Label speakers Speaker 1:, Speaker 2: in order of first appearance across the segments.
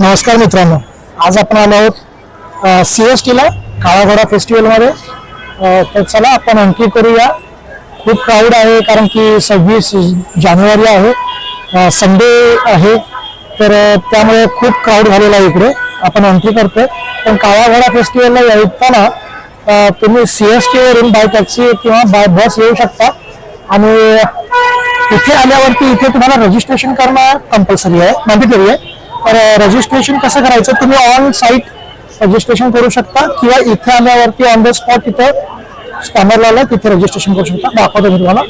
Speaker 1: नमस्कार मित्रांनो. आज आपण आलो आहोत सी एस टीला काळाघोडा फेस्टिवलमध्ये तर चला आपण एंट्री करूया. खूप क्राऊड आहे कारण की सव्वीस जानेवारी आहे. संडे आहे. तर त्यामुळे खूप क्राऊड झालेला आहे इकडे. आपण एंट्री करतोय. पण काळाघोडा फेस्टिवलला येताना तुम्ही सी एस टीवरून बाय टॅक्सी किंवा बाय बस येऊ शकता. आणि इथे आल्यावरती इथे तुम्हाला रजिस्ट्रेशन करणं कंपल्सरी आहे. मॅन्डेटरी आहे. तर रजिस्ट्रेशन कसं करायचं? तुम्ही ऑन साईट रजिस्ट्रेशन करू शकता किंवा इथे आल्यावरती ऑन द स्पॉट इथं स्कॅनर लावलं तिथे रजिस्ट्रेशन करू शकता. दाखवतो मी तुम्हाला.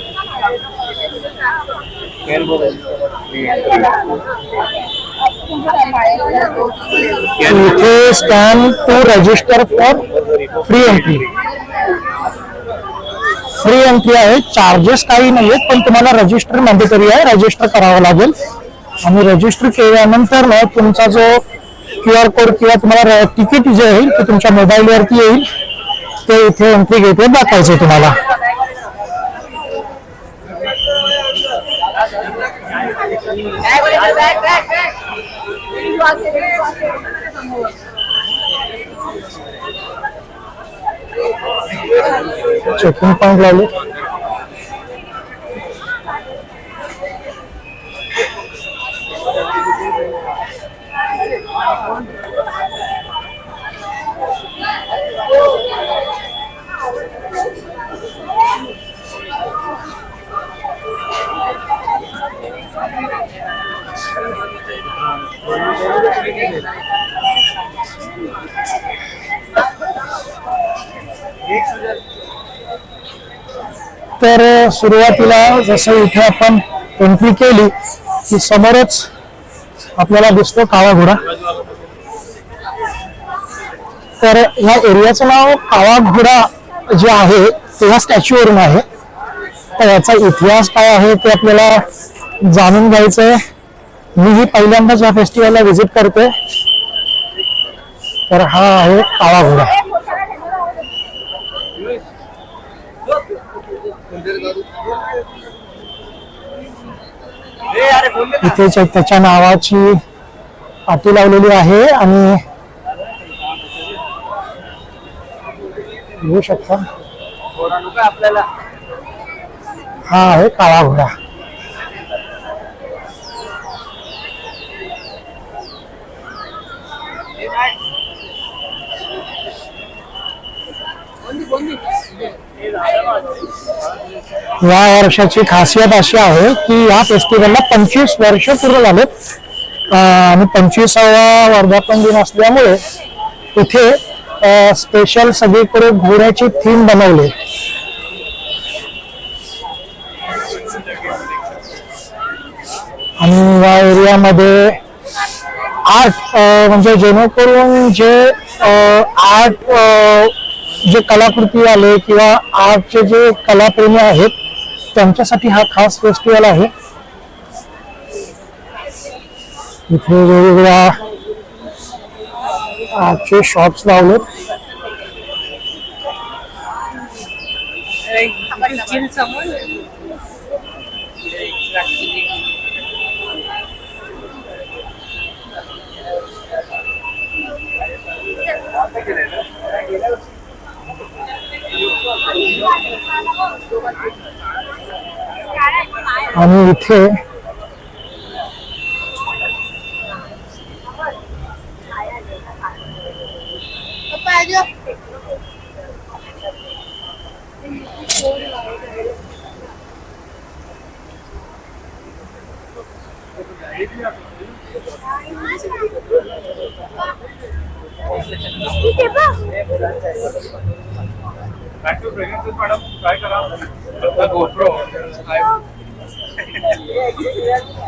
Speaker 1: इथे scan to register for free entry free entry आहे. चार्जेस काही नाहीयेत पण तुम्हाला रजिस्टर मॅन्डेटरी आहे. रजिस्टर करावं लागेल. आणि रजिस्टर केल्यानंतर तुमचा जो क्यू आर कोड किंवा तुम्हाला तिकीट जे येईल ते तुमच्या मोबाईलवरती येईल. ते इथे एंट्री गेटवर दाखवायचं तुम्हाला. चेकिंग पॉईंट लावले तर सुरुवातीला जसं इथे आपण एंट्री केली की समोरच आपल्याला दिसतो काळा घोडा. तर या एरियाचं नाव काळा घोडा जे आहे ते या स्टॅच्यूवरून आहे. तर याचा इतिहास काय आहे ते आपल्याला जाणून घ्यायचं आहे मी ही पहिल्यांदाच या फेस्टिवलला व्हिजिट करते तर हा आहे काळा घोडा इथे त्याच्या नावाची पाटी लावलेली आहे आणि घेऊ शकता. हा आहे काळा घोडा. या वर्षाची खासियत अशी आहे की या फेस्टिवलला पंचवीस वर्ष पूर्ण झालेत. आणि पंचवीसावा वर्धापन दिन असल्यामुळे इथे स्पेशल सगळीकडे घोड्याची थीम बनवली. आणि या एरियामध्ये आर्ट म्हणजे जेणेकरून जे आर्ट जे कलाकृती आले किंवा आर्टचे जे कलाप्रेमी आहेत त्यांच्यासाठी हा खास फेस्टिवल आहे. इथे वेगवेगळ्या आठशे शॉप्स लावलेत. आणि इथे
Speaker 2: मॅडम काय करा. गोप्रो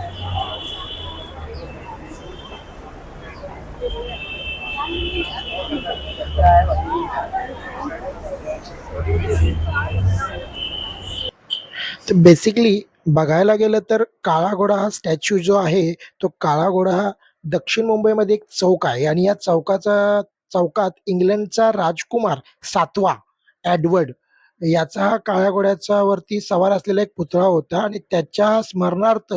Speaker 1: तर बेसिकली बघायला गेलं तर काळा घोडा हा स्टॅच्यू जो आहे तो काळा घोडा हा दक्षिण मुंबईमध्ये एक चौक आहे. आणि या चौकाचा चौकात इंग्लंडचा राजकुमार सातवा एडवर्ड
Speaker 3: याचा काळ्या घोड्याचा वरती सवार असलेला एक पुतळा होता. आणि त्याच्या स्मरणार्थ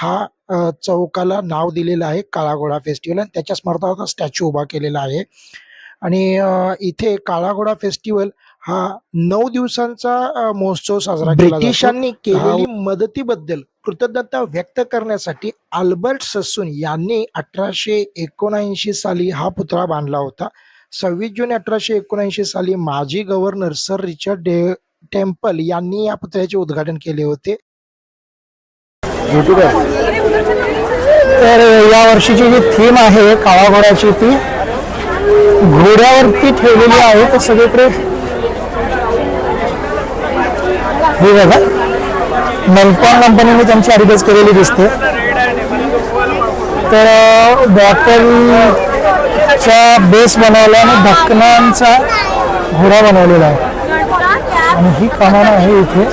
Speaker 3: हा चौकाला नाव दिलेलं आहे काळा घोडा फेस्टिवल आणि त्याच्या स्मरणार्थ स्टॅच्यू उभा केलेला आहे. आणि इथे काळा घोडा फेस्टिवल हा नऊ दिवसांचा महोत्सव साजरा केला. ब्रिटिशांनी केलेली मदतीबद्दल कृतज्ञता व्यक्त करण्यासाठी अल्बर्ट ससून यांनी अठराशे एकोणऐंशी साली हा पुतळा बांधला होता. सव्वीस जून अठराशे एकोणऐंशी साली माजी governor Sir Richard de Temple यांनी या पुतळ्याचे उद्घाटन केले होते.
Speaker 1: तर या वर्षीची जी थीम आहे काळा घोड्याची ती घोड्यावरती ठेवलेली आहे तर सगळीकडे हे बघा. मेल्कॉन कंपनीने त्यांची ॲडव्हर्टाईज केलेली दिसते. तर बॉटलचा बेस बनवला आणि ढक्कनांचा घोडा बनवलेला आहे. आणि ही कमान आहे इथे.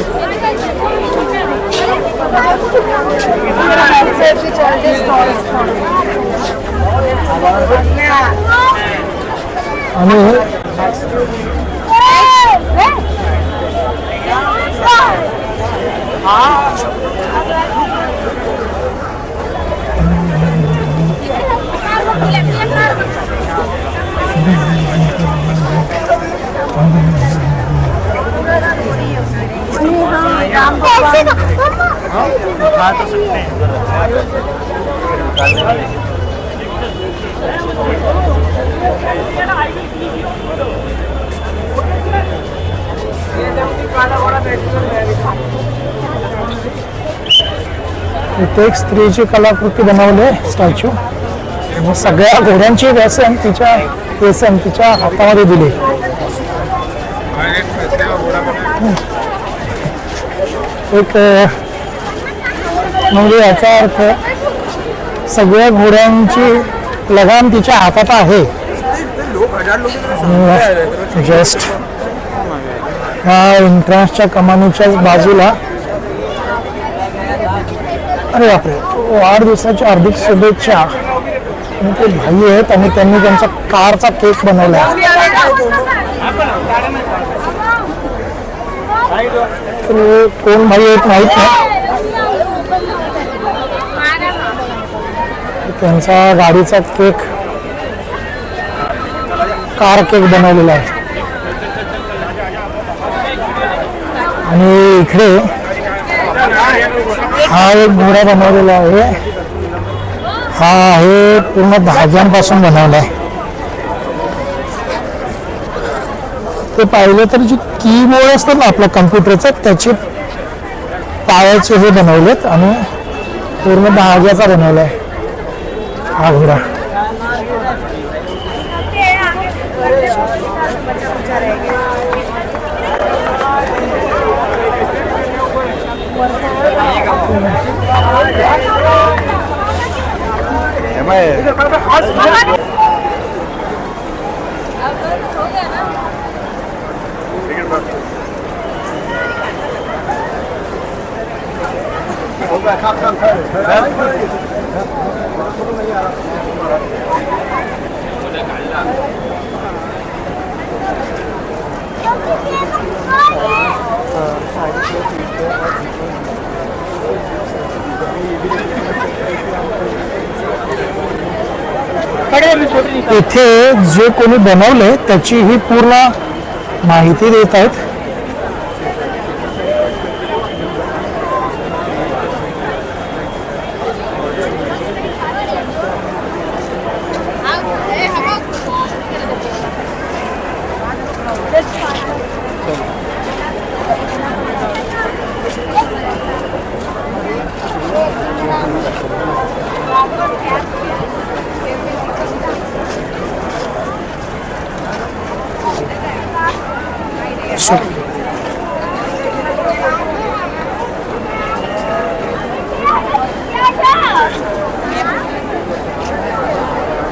Speaker 1: आणि हां? तो सकते हैं धन्यवाद इथे एक स्त्रीची कलाकृती बनवली आहे स्टॅच्यू. आणि सगळ्या घोड्यांची व्यसन तिच्या व्यसन तिच्या हातामध्ये दिली. एक म्हणजे याचा अर्थ सगळ्या घोड्यांची लगाम तिच्या हातात आहे. जस्ट ह्या एंट्रन्सच्या कमानीच्याच बाजूला. अरे बापरे वाढदिवसाच्या हार्दिक शुभेच्छा. आणि ते भाई आहेत आणि त्यांनी त्यांचा कारचा केक बनवला तर कोण भाई आहेत माहीत नाही. त्यांचा गाडीचा केक कार केक बनवलेला आहे. आणि इकडे हा एक घोडा बनवलेला आहे. हा आहे पूर्ण धाग्यांपासून बनवला आहे. ते पाहिलं तर जे कीबोर्ड असतात ना आपल्या कम्प्युटरचं त्याचे पायाचे हे बनवलेत आणि पूर्ण धाग्याचा बनवलाय. हा घोडा 여기 계속 무서워해. इथे. जे कोणी बनवले त्याची ही पूर्ण माहिती देत आहेत.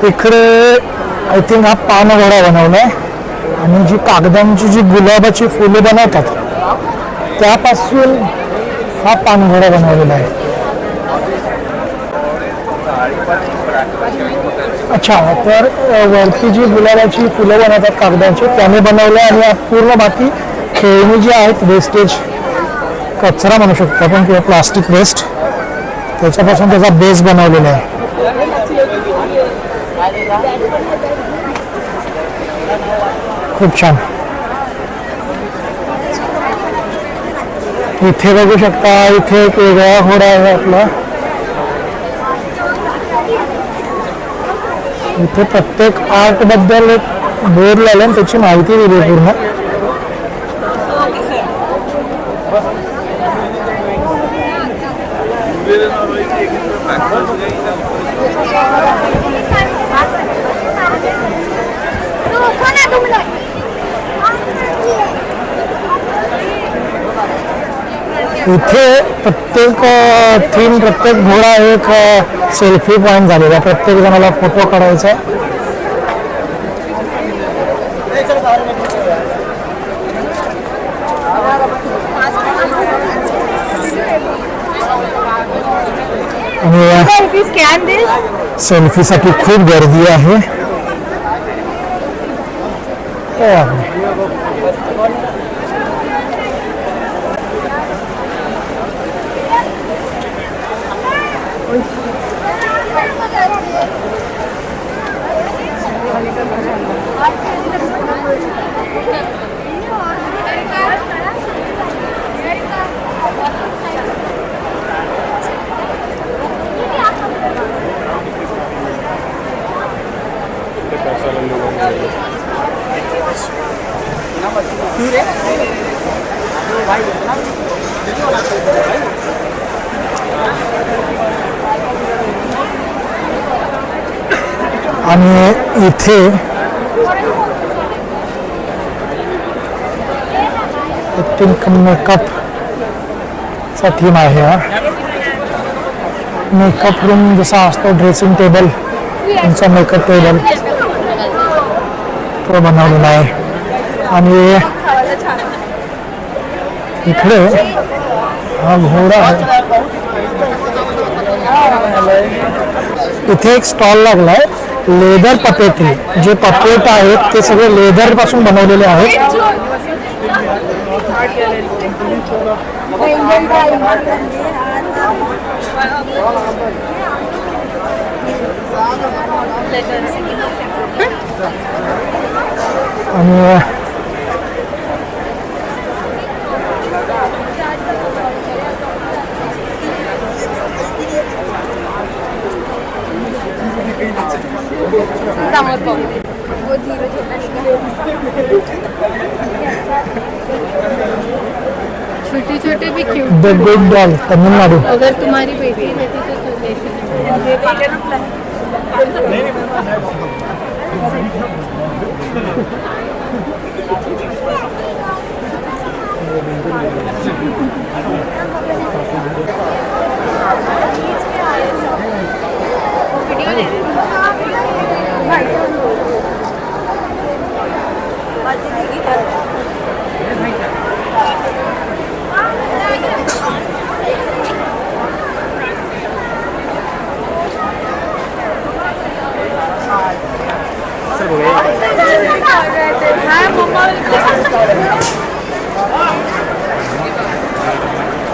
Speaker 1: इकडे आय थिंक हा पानघोडा बनवलाय. आणि जी कागदांची जी गुलाबाची फुलं बनवतात त्यापासून हा पानघोडा बनवलेला आहे. अच्छा तर वरती जी गुलाबाची फुलं बनवतात कागदाची त्याने बनवलं आणि पूर्ण बाकी खेळणी जी आहेत वेस्टेज कचरा म्हणू शकतो आपण किंवा प्लास्टिक वेस्ट त्याच्यापासून त्याचा बेस बनवलेला आहे. खूप छान. इथे बघू शकता, इथे एक वेगळा घोडा आहे आपला. इथे प्रत्येक आर्ट बद्दल एक बोर्ड लावला त्याची माहिती दिली पूर्ण. इथे प्रत्येक थीम प्रत्येक घोडा एक सेल्फी पॉइंट झालेला. प्रत्येक जणाला फोटो काढायचा. आणि? सेल्फीसाठी खूप गर्दी आहे हे आणि इथे चा थीम आहे मेकअप रूम जसा असतो ड्रेसिंग टेबल मेकअप टेबल तो बनवलेला आहे आणि इकडे, हा, घोडा आहे इथे एक स्टॉल लागलाय लेदर पपेटरी जे पपेट आहेत ते सगळे लेदरपासून बनवलेले आहेत. आणि
Speaker 4: समोर पाहू वो धीरे छोटे छोटे भी cute
Speaker 1: the good doll Tamil Nadu
Speaker 4: अगर तुम्हारी बेटी रहती तो तू लेती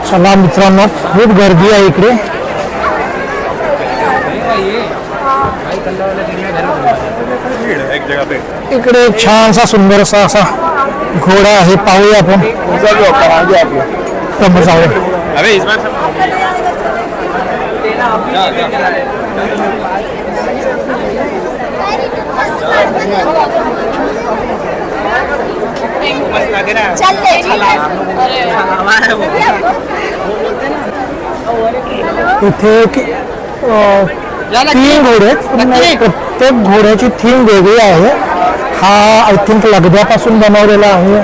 Speaker 1: चला मित्रांनो खूप गर्दी आहे इकडे. इकडे एक छानसा सुंदरसा असा घोडा आहे पाहूया आपण. जाऊया
Speaker 2: बार सब
Speaker 1: इथे तीन घोडे प्रत्येक घोड्याची थीम वेगळी आहे. हा आय थिंक लगद्यापासून बनवलेला आहे.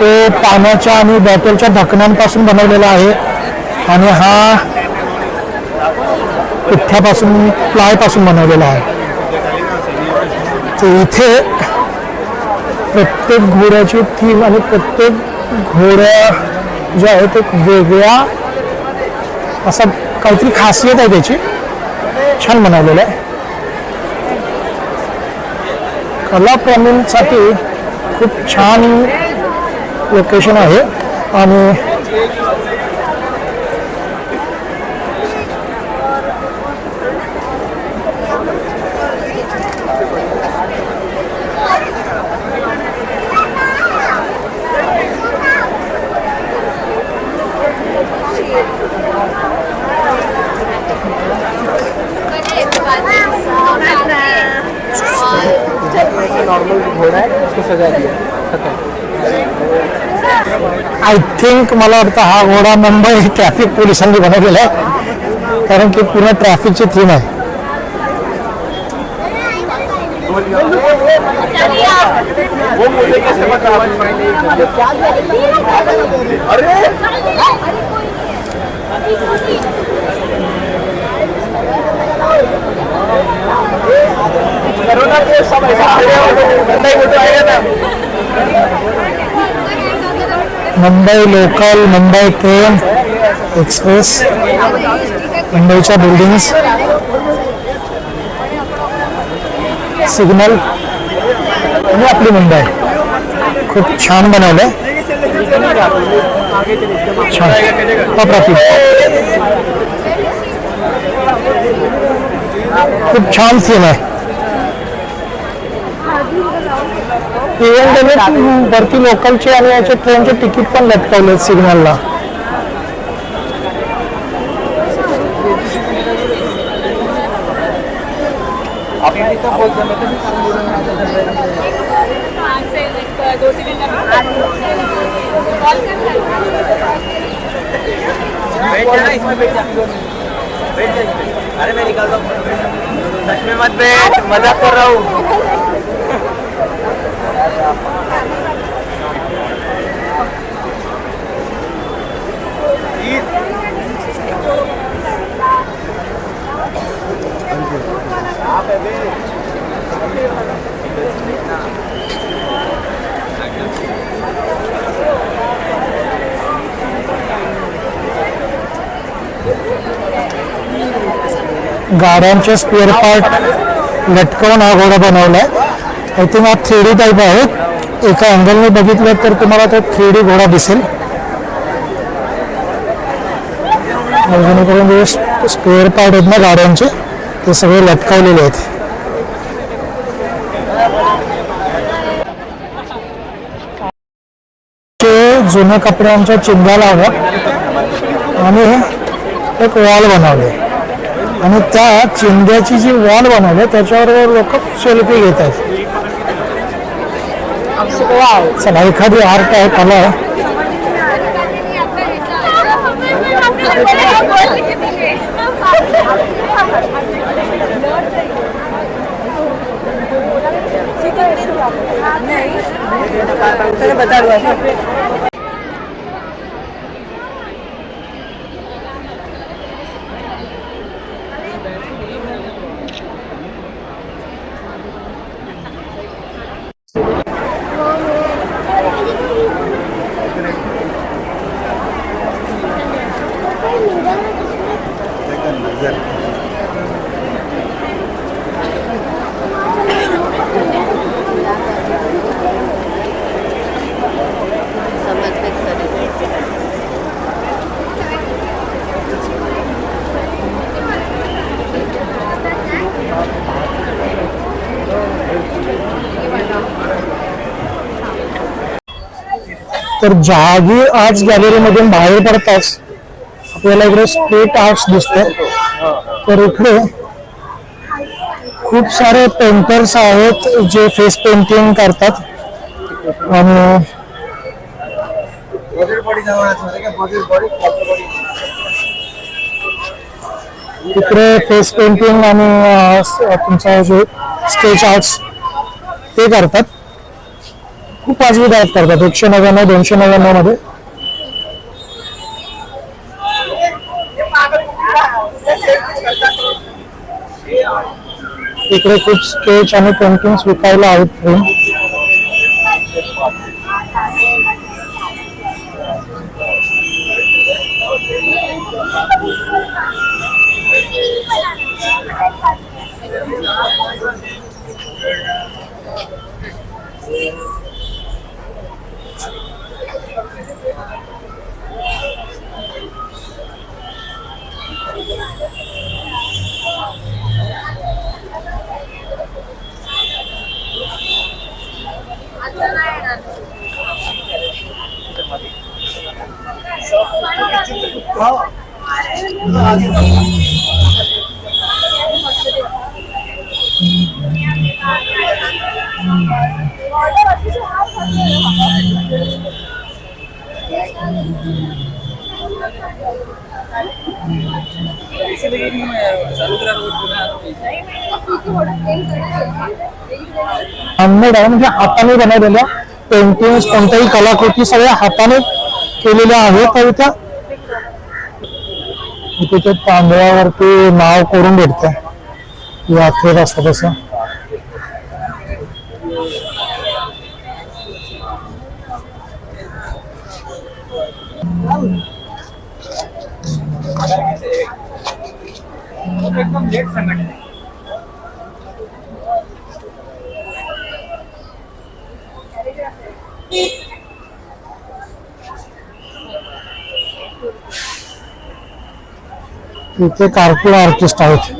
Speaker 1: तो पाण्याच्या आणि बॉटलच्या ढकणांपासून बनवलेला आहे. आणि हा पिठ्ठ्यापासून प्लायपासून बनवलेला आहे. तर इथे प्रत्येक घोड्याची थीम आणि प्रत्येक घोड्या जे आहे तो वेगळ्या असा काहीतरी खासियत आहे त्याची. छान बनवलेलं आहे. कलाप्रेमींसाठी खूप छान लोकेशन आहे. आणि आय थिंक वाटतं हा घोडा मुंबई ट्रॅफिक पोलिसांनी बनवलेला आहे. कारण की पूर्ण ट्रैफ़िक ट्रॅफिकची थीम
Speaker 2: कोरोना के आएगा ना।
Speaker 1: Mumbai local Mumbai train express मुंबईच्या बिल्डिंग्स सिग्नल आणि आपली मुंबई. खूप छान बनवलंय. छान. अप्रतिम खूप छान सीन आहे. इव्हन त्यांनी वरती लोकलचे आणि याचे ट्रेनचे तिकीट पण लटकवले सिग्नलला.
Speaker 4: दो सेकंड कॉल
Speaker 2: बैठ जाना इसमें बैठ जा बैठ जा इसमें अरे मैं निकालता हूँ सच में मत बैठ मजाक कर रहा. हूँ
Speaker 1: गाड्यांचे स्पेअर पार्ट लटकवून हा घोडा बनवलाय. आय थिंक हा थ्री डी टाईप आहे. एका अँगलने बघितलं तर तुम्हाला तो थ्री डी घोडा दिसेल. जेणेकरून जे स्पेअर पार्ट आहेत ना गाड्यांचे ते सगळे लटकवलेले आहेत. ते जुन्या कपड्यांच्या चिंध्या लावत आणि एक वॉल बनवले आणि त्या चिंध्याची जी वॉल बनवली त्याच्यावर लोक सेल्फी घेत आहेत. चला एखादी आर्ट आहे कला आहे तर जागी आर्ट्स गॅलरीमधून बाहेर पडताच आपल्याला इकडे स्ट्रीट आर्ट्स दिसते तर इकडे खूप सारे पेंटर्स आहेत जे फेस पेंटिंग करतात. आणि इकडे फेस पेंटिंग आणि तुमचा जे स्केच आर्ट्स ते करतात. खूप वाजवी दरात करतात एकशे नव्याण्णव दोनशे नव्याण्णवमध्ये इकडे खूप स्केच आणि पेंटिंग विकायला आहेत फ्रेम हँडमेड आहे म्हणजे हाताने बनवलेल्या पेंटिंग कोणत्याही कलाकृती सगळ्या हाताने इथे तांदळावरती नाव करून भेटते यात्रेत असतं तसं
Speaker 2: एकदम लेट संघटन
Speaker 1: इथे कार्टून आर्टिस्ट आहेत.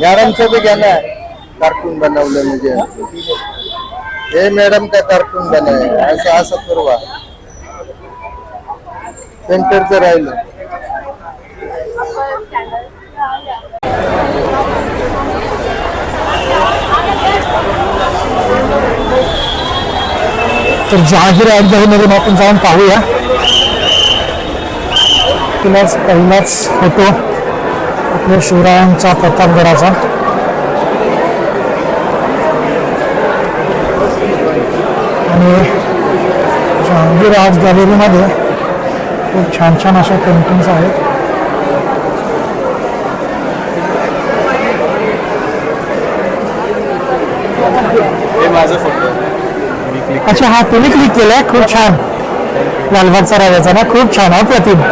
Speaker 5: मॅडमचं बी घ्या ना कारकून बनवलं म्हणजे. हे मॅडम का कारकून बनाय असं असं करवा पेंटरचं राहिलं.
Speaker 1: तर जहागीर ॲडमधून आपण जाऊन पाहूया. तिलाच पहिलाच फोटो आपल्या शिवरायांचा प्रतापगडाचा. आणि जहांगीर आर्ट गॅलरीमध्ये खूप छान छान अशा पेंटिंग्स आहेत.
Speaker 5: माझा फोटो
Speaker 1: अच्छा हा तुम्ही क्लिक केलाय? खूप छान. लालबागचा राजाचा ना? खूप छान आहे प्रतिम.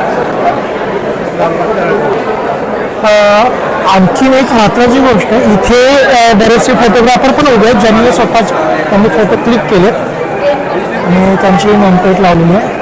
Speaker 1: आणखी आणखीन एक महत्वाची गोष्ट इथे बरेचसे फोटोग्राफर पण उभे आहेत ज्यांनी स्वतःच त्यांनी फोटो क्लिक केले आणि त्यांची नोंदपेट लावलेली आहे.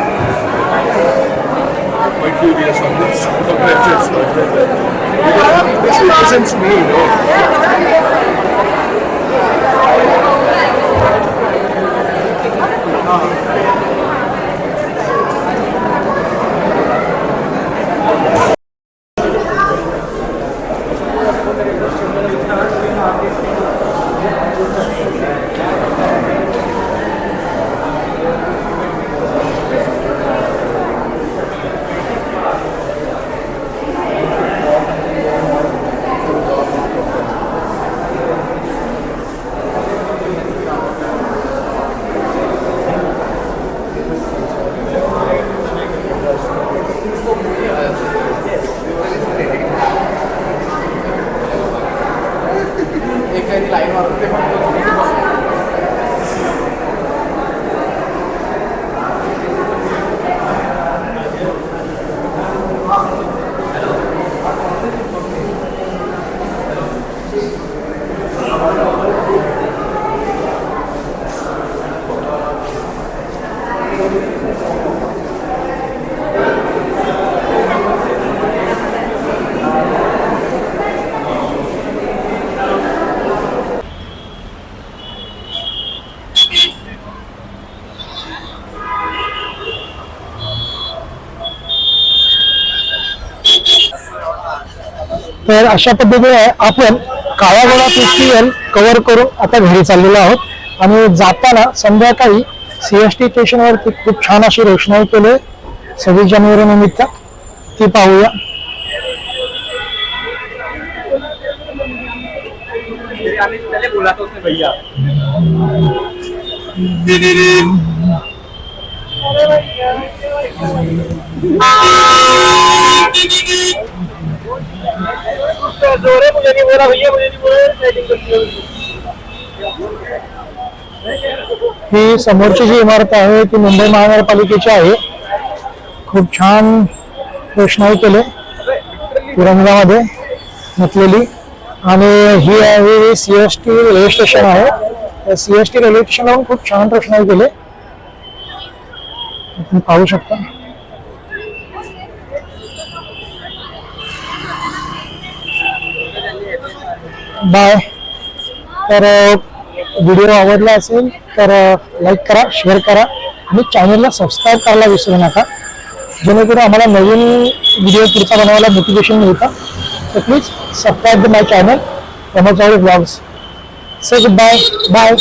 Speaker 1: तर अशा पद्धतीने आपण काळागोळा फेस्टिवल कव्हर करून आता घरी चाललेलो आहोत. आणि जाताना संध्याकाळी सीएसटी स्टेशनवरती खूप छान अशी रोषणाई केली. सव्वीस जानेवारी निमित्त. ती पाहूया.
Speaker 2: भैया जोरे मुझे नहीं बोला भैया, मुझे नहीं बोला
Speaker 1: ही समोरची जी इमारत आहे ती मुंबई महानगरपालिकेची आहे. खूप छान रोषणाई केले. तिरंगामध्ये नटलेली. आणि ही आहे C S T railway station आहे. सी एस टी रेल्वे स्टेशनवरून खूप छान रोषणाई केले. तुम्ही पाहू शकता. बाय. तर व्हिडिओ आवडला असेल तर लाईक करा शेअर करा आणि चॅनलला सबस्क्राईब करायला विसरू नका. जेणेकरून आम्हाला नवीन व्हिडिओ पुढचा बनवायला मोटिवेशन मिळतं. तर please subscribe my channel Pramod blogs say good bye bye